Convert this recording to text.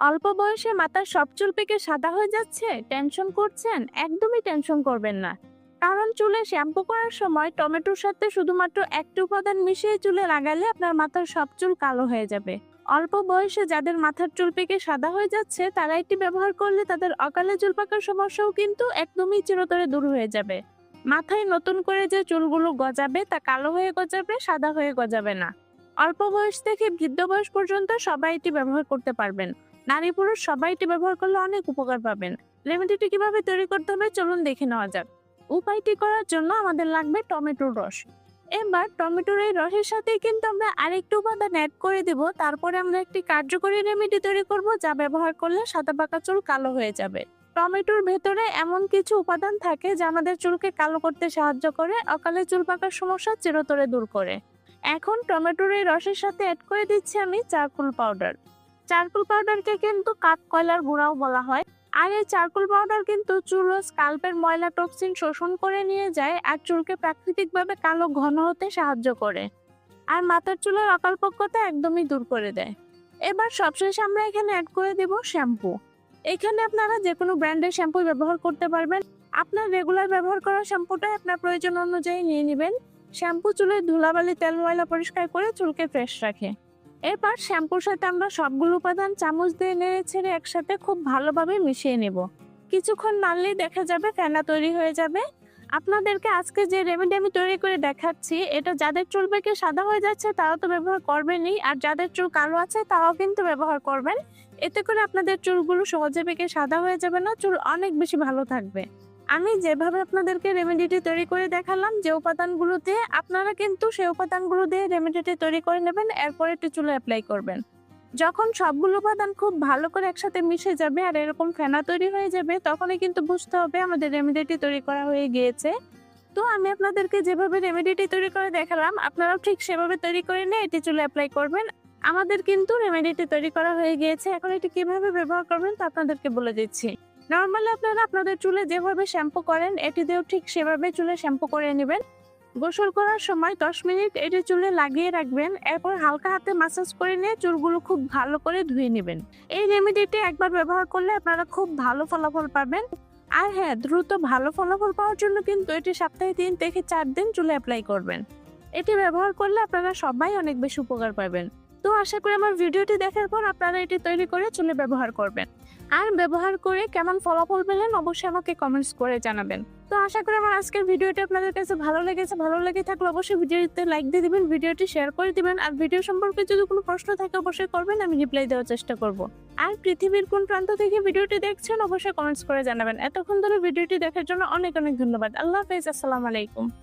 অল্প বয়সে মাথার সব চুল পেকে সাদা হয়ে যাচ্ছে, টেনশন করছেন, একদমই টেনশন করবেন না। কারণ চুলে শ্যাম্পু করার সময় টমেটোর সাথে শুধুমাত্র একটি উপাদান মিশিয়ে চুলে লাগালে আপনার মাথার সব চুল কালো হয়ে যাবে। অল্প বয়সে যাদের মাথার চুল পেকে সাদা হয়ে যাচ্ছে, তারা এটি ব্যবহার করলে তাদের অকালে চুল পাকার সমস্যাও কিন্তু একদমই চিরতরে দূর হয়ে যাবে। মাথায় নতুন করে যে চুলগুলো গজাবে, তা কালো হয়ে গজাবে, সাদা হয়ে গজাবে না। অল্প বয়স থেকে বৃদ্ধ বয়স পর্যন্ত সবাই এটি ব্যবহার করতে পারবেন। নারী পুরুষ সবাই এটি ব্যবহার করলে অনেক উপকার পাবেন। রেমেডিটি কীভাবে তৈরি করতে হবে চলুন দেখে নেওয়া যাক। উপায়টি করার জন্য আমাদের লাগবে টমেটোর রস। এবার টমেটোর এই রসের সাথে কিন্তু আমরা আরেকটু উপাদান অ্যাড করে দেব। তারপরে আমরা একটি কার্যকরী রেমেডি তৈরি করব যা ব্যবহার করলে সাদা পাকা চুল কালো হয়ে যাবে। টমেটোর ভেতরে এমন কিছু উপাদান থাকে যা আমাদের চুলকে কালো করতে সাহায্য করে, অকালে চুল পাকার সমস্যা চিরতরে দূর করে। এখন টমেটোর এই রসের সাথে অ্যাড করে দিচ্ছি আমি চারকোল পাউডার চারকোল পাউডারকে কিন্তু কাঠ কয়লার গুঁড়াও বলা হয়। আর এই চারকোল পাউডার কিন্তু চুল স্কাল্পের ময়লা টক্সিন শোষণ করে নিয়ে যায় আর চুলকে প্রাকৃতিকভাবে কালো ঘন হতে সাহায্য করে। আর মাথার চুলের অকালপক্কতা একদমই দূর করে দেয়। এবার সবশেষে আমরা এখানে অ্যাড করে দেব শ্যাম্পু। এখানে আপনারা যে কোনো ব্র্যান্ডের শ্যাম্পু ব্যবহার করতে পারবেন। আপনার রেগুলার ব্যবহার করা শ্যাম্পুটাই আপনার প্রয়োজন অনুযায়ী নিয়ে নেবেন। শ্যাম্পু চুলের ধুলাবালি তেল ময়লা পরিষ্কার করে চুলকে ফ্রেশ রাখে। এরপর শ্যাম্পুর সাথে আমরা সবগুলো উপাদান চামচ দিয়ে নেড়ে ছেড়ে একসাথে খুব ভালোভাবে মিশিয়ে নেব। কিছুক্ষণ নাড়লেই দেখা যাবে ফেনা তৈরি হয়ে যাবে। আপনাদেরকে আজকে যে রেমেডি আমি তৈরি করে দেখাচ্ছি, এটা যাদের চুল পেকে সাদা হয়ে যাচ্ছে তারাও তো ব্যবহার করবেনই, আর যাদের চুল কালো আছে তারাও কিন্তু ব্যবহার করবেন। এতে করে আপনাদের চুলগুলো সহজে পেকে সাদা হয়ে যাবে না, চুল অনেক বেশি ভালো থাকবে। আমি যেভাবে আপনাদেরকে রেমেডিটি তৈরি করে দেখালাম, যে উপাদানগুলো দিয়ে আপনারা কিন্তু সেই উপাদানগুলো দিয়ে রেমেডিটি তৈরি করে নেবেন, এরপর একটু চুলে অ্যাপ্লাই করবেন। যখন সবগুলো উপাদান খুব ভালো করে একসাথে মিশে যাবে আর এরকম ফেনা তৈরি হয়ে যাবে, তখনই কিন্তু বুঝতে হবে আমাদের রেমেডিটি তৈরি করা হয়ে গিয়েছে। তো আমি আপনাদেরকে যেভাবে রেমেডিটি তৈরি করে দেখালাম, আপনারাও ঠিক সেভাবে তৈরি করে নিয়ে এটি চুলে অ্যাপ্লাই করবেন। আমাদের কিন্তু রেমেডিটি তৈরি করা হয়ে গিয়েছে, এখন এটি কীভাবে ব্যবহার করবেন তা আপনাদেরকে বলে দিচ্ছি। নর্মালি আপনারা আপনাদের চুলে যেভাবে শ্যাম্পু করেন, এটি দিয়েও ঠিক সেভাবে চুলে শ্যাম্পু করে নেবেন। গোসল করার সময় দশ মিনিট এটি চুলে লাগিয়ে রাখবেন, এরপর হালকা হাতে মাসাজ করে নিয়ে চুলগুলো খুব ভালো করে ধুয়ে নেবেন। এই রেমেডিটি একবার ব্যবহার করলে আপনারা খুব ভালো ফলাফল পাবেন। আর হ্যাঁ দ্রুত ভালো ফলাফল পাওয়ার জন্য কিন্তু এটি সপ্তাহে তিন থেকে চার দিন চুলে অ্যাপ্লাই করবেন। এটি ব্যবহার করলে আপনারা সবাই অনেক বেশি উপকার পাবেন। তো আশা করি আমার ভিডিওটি দেখার পর আপনারা এটি তৈরি করে চুলে ব্যবহার করবেন। আর ব্যবহার করে কেমন ফলাফল পেলেন অবশ্যই আমাকে কমেন্টস করে জানাবেন। তো আশা করি আমার আজকের ভিডিওটি আপনাদের কাছে ভালো লেগেছে। ভালো লেগে থাকলে অবশ্যই ভিডিওতে লাইক দিয়ে দিবেন, ভিডিওটি শেয়ার করে দিবেন। আর ভিডিও সম্পর্কে যদি কোনো প্রশ্ন থাকে অবশ্যই করবেন, আমি রিপ্লাই দেওয়ার চেষ্টা করব। আর পৃথিবীর কোন প্রান্ত থেকে ভিডিওটি দেখছেন অবশ্যই কমেন্টস করে জানাবেন। এতক্ষণ ধরে ভিডিওটি দেখার জন্য অনেক অনেক ধন্যবাদ। আল্লাহ হাফেজ, আসসালামু আলাইকুম।